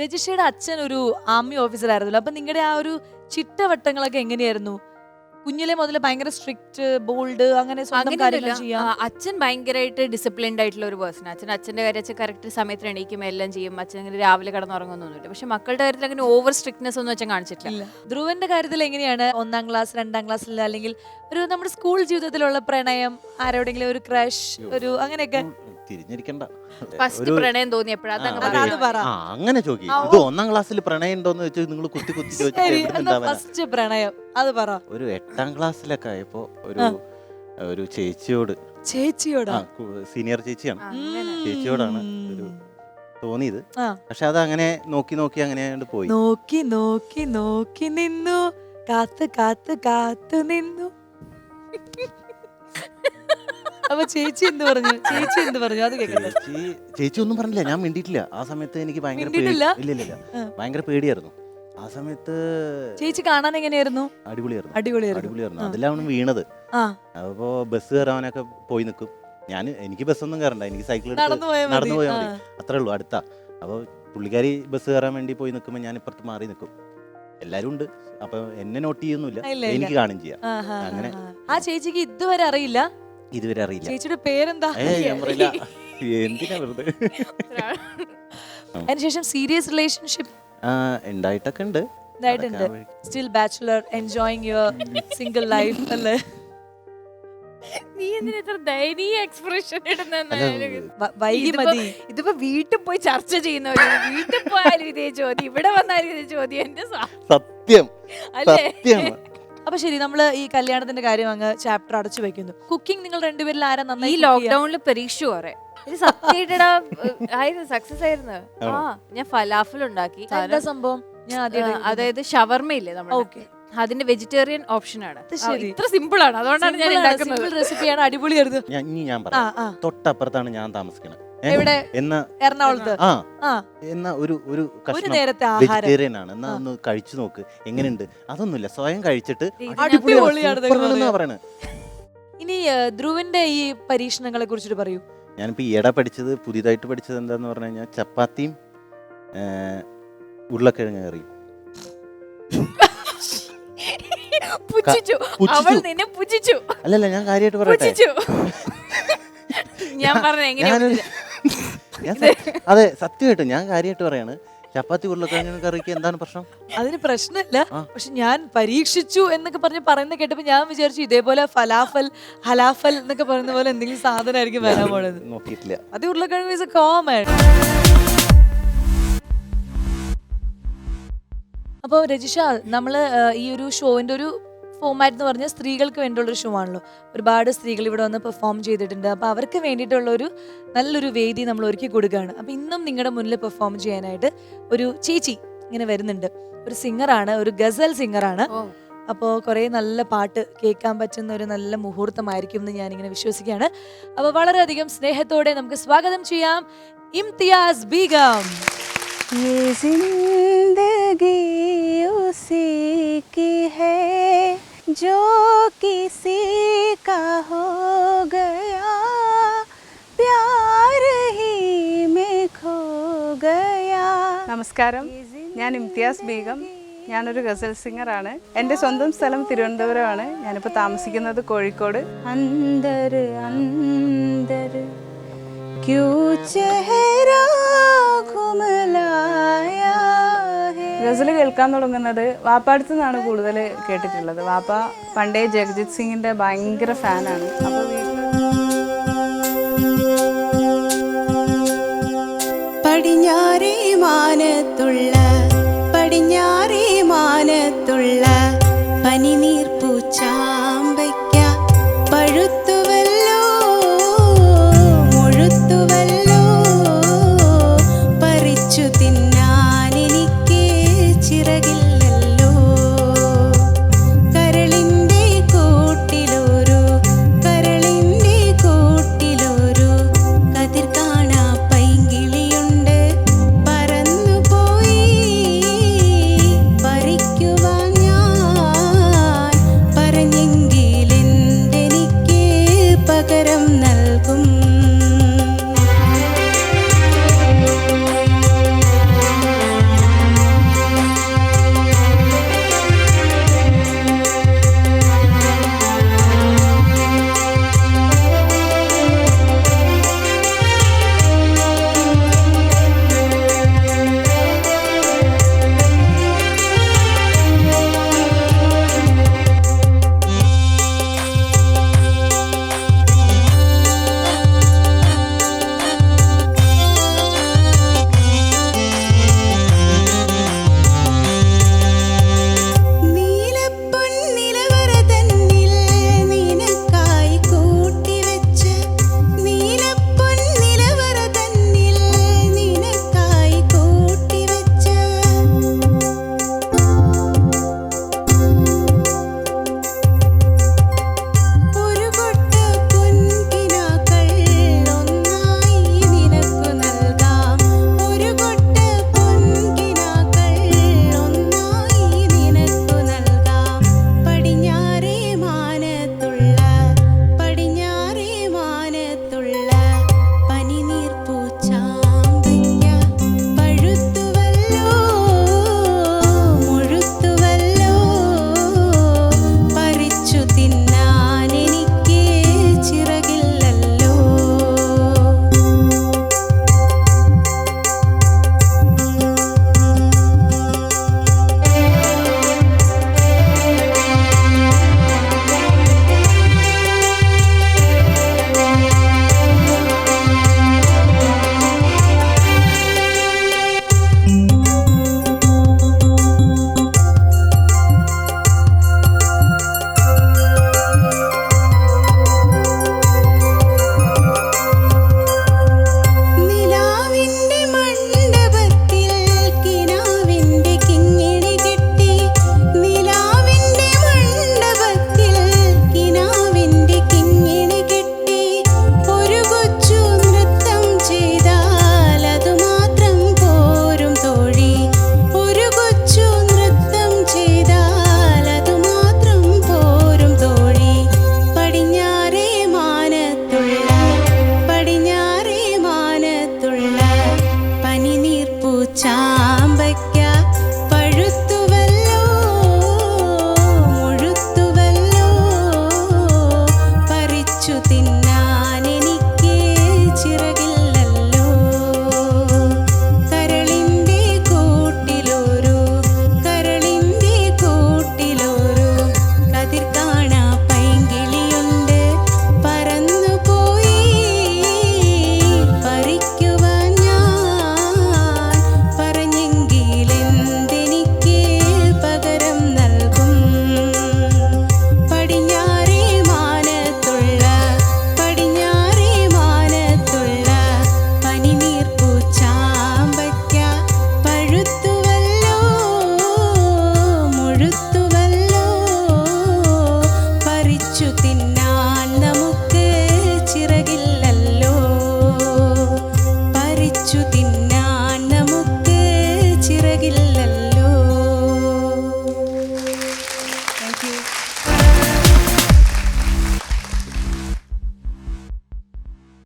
രജിഷയുടെ അച്ഛൻ ഒരു army officer അപ്പം അപ്പൊ നിങ്ങളുടെ ആ ഒരു ചിട്ടവട്ടങ്ങളൊക്കെ എങ്ങനെയായിരുന്നു? കുഞ്ഞിലെ മുതൽ ഭയങ്കര സ്ട്രിക്റ്റ് ബോൾഡ് അങ്ങനെ സ്വന്തം കാര്യങ്ങൾ. ചെയ്യാം. അച്ഛൻ ഭയങ്കരമായിട്ട് ഡിസിപ്ലിൻഡ് ആയിട്ടുള്ള ഒരു പേഴ്സൺ അച്ഛൻ അച്ഛന്റെ കാര്യം അച്ഛൻ കറക്റ്റ് സമയത്തിന് എണീക്കും എല്ലാം ചെയ്യും. അച്ഛൻ അങ്ങനെ രാവിലെ കിടന്നുറങ്ങുന്നൊന്നുമില്ല. പക്ഷെ മക്കളുടെ കാര്യത്തിൽ അങ്ങനെ ഓവർ സ്ട്രിക്ട്നെസ് ഒന്നും അച്ഛൻ കാണിച്ചിട്ടില്ല. ധ്രുവന്റെ കാര്യത്തിൽ എങ്ങനെയാണ്? ഒന്നാം ക്ലാസ് രണ്ടാം ക്ലാസ്സിൽ അല്ലെങ്കിൽ ഒരു നമ്മുടെ സ്കൂൾ ജീവിതത്തിലുള്ള പ്രണയം ആരോടെങ്കിലും ഒരു ക്രഷ് ഒരു അങ്ങനെയൊക്കെ തിരിഞ്ഞിരിക്കണ്ട. ഫസ്റ്റ് പ്രണയം അങ്ങനെ ചോദിക്കും. ഇത് ഒന്നാം ക്ലാസ്സിൽ പ്രണയം ഉണ്ടോന്ന് വെച്ചാൽ നിങ്ങൾ കുത്തി കുത്തി പ്രണയം. അത് പറ. ഒരു എട്ടാം ക്ലാസ്സിലൊക്കെ ആയപ്പോ ഒരു. ഒരു ചേച്ചിയോട് ചേച്ചിയോടാ? സീനിയർ ചേച്ചിയാണ്. അങ്ങനെ. ചേച്ചിയോടാണ് ഒരു തോന്നിയത്. പക്ഷെ അത് അങ്ങനെ നോക്കി നോക്കി അങ്ങനെ പോയി. നോക്കി നോക്കി നോക്കി നിന്നു. കാത്ത് കാത്ത് കാത്തു നിന്നു. അപ്പൊ ചേച്ചി എന്ത് പറഞ്ഞു? ചേച്ചി എന്ത് പറഞ്ഞു? അത് കേക്കട്ടെ. ചേച്ചി ചേച്ചി ഒന്നും പറഞ്ഞില്ല. ഞാൻ മിണ്ടിട്ടില്ല ആ സമയത്ത് എനിക്ക് ഭയങ്കര പേടി മിണ്ടിയിട്ടില്ല? ഇല്ല ഇല്ല ഇല്ല. ഭയങ്കര പേടിയായിരുന്നു. ആ സമയത്ത് ചേച്ചി കാണാൻ എങ്ങനെയായിരുന്നു? അടിപൊളിയായിരുന്നു. അടിപൊളിയായിരുന്നു. അടിപൊളിയായിരുന്നു. അതിലാണ് വീണത്. ആ. അപ്പോ ബസ് കയറാനൊക്കെ പോയി നിൽക്കും. ഞാൻ എനിക്ക് ബസ്സൊന്നും കയറണ്ട എനിക്ക് സൈക്കിൾ നടന്നു പോയാൽ മതി. നടന്നു പോയാൽ ആ. അത്രേ ഉള്ളൂ. അടുത്ത. അപ്പോൾ പുള്ളിക്കാരി ബസ് കയറാൻ വേണ്ടി പോയി നിൽക്കുമ്പോൾ ഞാൻ ഇപ്പുറത്ത് മാറി നിൽക്കും. എല്ലാരും ഉണ്ട്. അപ്പൊ എന്നെ നോട്ട് ചെയ്യുന്നില്ല ഇല്ല, ഇല്ല. എനിക്ക് കാണും ചെയ്യാം. അങ്ങനെ. ആ ചേച്ചിക്ക് ഇതുവരെ അറിയില്ല? ഇതുവരെ അറിയില്ല. ചേച്ചിയുടെ പേരെന്താ? ഞാൻ പറയില്ല എന്തിനാ വെറുതെ? അതിനുശേഷം സീരിയസ് റിലേഷൻഷിപ്പ്? ആ ഉണ്ടായിട്ടൊക്കെ ഉണ്ട്. ഇതായിട്ടുണ്ട് അതൊക്കെ ആ വഴി- still bachelor enjoying your single life അല്ലേ? നീ എന്തിനാ ഇത്ര ദയനീയ എക്സ്പ്രഷൻ ഇടുന്ന അല്ല, വ- വൈകി ഇതിപ്പോ- മതി. ഇതിപ്പോ വീട്ടിൽ പോയി ചർച്ച ചെയ്യുന്നവര് വീട്ടിൽ പോയാലും ഇതേ ചോദ്യം. ഇവിടെ വന്നാലും ഇതേ ചോദ്യം. എന്റെ സത്യം. അല്ലേ? സത്യം. അപ്പൊ ശരി നമ്മൾ ഈ കല്യാണത്തിന്റെ കാര്യം അങ്ങ് ചാപ്റ്റർ അടച്ചു വെക്കുന്നു. കുക്കിംഗ് നിങ്ങൾ രണ്ടുപേരിൽ ആരാ ഈ നന്നായി cook ചെയ്യാ? ലോക്ക്ഡൌണിൽ പരീക്ഷ കുറെ. ഇത് സത്യമായിട്ടടാ ആയിരുന്നു സക്സസ് ആയിരുന്നു. ആ. ഞാൻ ഫലാഫൽ ഉണ്ടാക്കി എന്താ സംഭവം? ഞാൻ ആ, അതായത് ഷവർമ ഇല്ലേ നമ്മുടെ ഓക്കെ അതിന്റെ വെജിറ്റേറിയൻ ശരി. ഇത്ര സിമ്പിൾ ആണ്. അതുകൊണ്ടാണ് ഞാൻ ഉണ്ടാക്കുന്നത്. സിമ്പിൾ റെസിപ്പിയാണ് അടിപൊളിയായിരുന്നു ഞാൻ ഇനി ഞാൻ പറയാം. തൊട്ടപ്പുറത്താണ് ഞാൻ താമസിക്കുന്നത് എവിടെ? എന്ന എറണാകുളത്ത്. ആ. എന്ന ഒരു ഒരു കഷ്ണം വെജിറ്റേറിയൻ ആണ്. എന്നാ. ഒന്ന് കഴിച്ചു നോക്ക്. എങ്ങനെയുണ്ട്? അതൊന്നുമില്ല. സ്വയം കഴിച്ചിട്ട് അടിപൊളിയാണ് സൂപ്പറാണെന്നാ ഇനി ധ്രുവന്റെ ഈ പരീക്ഷണങ്ങളെ കുറിച്ചിട്ട് പറയൂ. ഞാനിപ്പോ ഈ ഇട പഠിച്ചത് പുതിയതായിട്ട് പഠിച്ചത് എന്താന്ന് പറഞ്ഞു കഴിഞ്ഞാൽ ചപ്പാത്തിയും ഉരുളക്കിഴങ്ങ് കറിയും. പുച്ഛിച്ചു. അവൾ നിന്നെ പുച്ഛിച്ചു അല്ലല്ല ഞാൻ കാര്യമായിട്ട് പറയട്ടെ. ഞാൻ പറഞ്ഞ അതെ സത്യമായിട്ട് ഞാൻ കാര്യമായിട്ട് പറയാണ്. ചപ്പാത്തി ഉരുളക്കിഴങ്ങ് കറിക്ക് എന്താണ് പ്രശ്നം? അതിന് പ്രശ്നമില്ല. പക്ഷെ ഞാൻ പരീക്ഷിച്ചു എന്നൊക്കെ പറഞ്ഞ് പറയുന്ന കേട്ടപ്പോ ഞാൻ വിചാരിച്ചു ഇതേപോലെ ഫലാഫൽ ഹലാഫൽ എന്നൊക്കെ പറയുന്ന പോലെ എന്തെങ്കിലും സാധനമായിരിക്കും വരാൻ പോണത് നോക്കിയിട്ടില്ല. അത് ഉരുളക്കിഴങ്ങ് ഇസ് എ കോമൺ അപ്പോൾ രജിഷ നമ്മൾ ഈ ഒരു ഷോവിന്റെ ഒരു ഫോമാറ്റ് എന്ന് പറഞ്ഞാൽ സ്ത്രീകൾക്ക് വേണ്ടിയുള്ള ഒരു ഷോ ആണല്ലോ. ഒരുപാട് സ്ത്രീകൾ ഇവിടെ വന്ന് പെർഫോം ചെയ്തിട്ടുണ്ട്. അപ്പോൾ അവർക്ക് വേണ്ടിയിട്ടുള്ളൊരു നല്ലൊരു വേദി നമ്മൾ ഒരുക്കി കൊടുക്കുകയാണ്. അപ്പോൾ ഇന്നും നിങ്ങളുടെ മുന്നിൽ പെർഫോം ചെയ്യാനായിട്ട് ഒരു ചേച്ചി ഇങ്ങനെ വരുന്നുണ്ട്. ഒരു സിംഗറാണ് ഒരു ഗസൽ സിംഗറാണ് അപ്പോൾ കുറേ നല്ല പാട്ട് കേൾക്കാൻ പറ്റുന്ന ഒരു നല്ല മുഹൂർത്തമായിരിക്കും എന്ന് ഞാനിങ്ങനെ വിശ്വസിക്കുകയാണ്. അപ്പോൾ വളരെയധികം സ്നേഹത്തോടെ നമുക്ക് സ്വാഗതം ചെയ്യാം. ഇംതിയാസ് ബീഗം. जो किसी का हो गया प्यार ही में खो गया നമസ്കാരം ഞാൻ ഇംതിയാസ് ബീഗം ഞാനൊരു ഗസൽ സിംഗറാണ് എൻ്റെ സ്വന്തം സ്ഥലം തിരുവനന്തപുരമാണ് ഞാനിപ്പോൾ താമസിക്കുന്നത് കോഴിക്കോട് अंदर अंदर क्यों चेहरा घुमलाया है ഗസൽ കേൾക്കാൻ തുടങ്ങുന്നത് വാപ്പാടുത്തു നിന്നാണ് കൂടുതൽ കേട്ടിട്ടുള്ളത്. വാപ്പ പണ്ടേ ജഗജിത് സിംഗിന്റെ ഭയങ്കര ഫാനാണ്. അപ്പോൾ പടിഞ്ഞാറേ മാനത്തുള്ള പടിഞ്ഞാറേ മാനത്തുള്ള പനിനീർ പൂച്ചാമ്പയ്ക്ക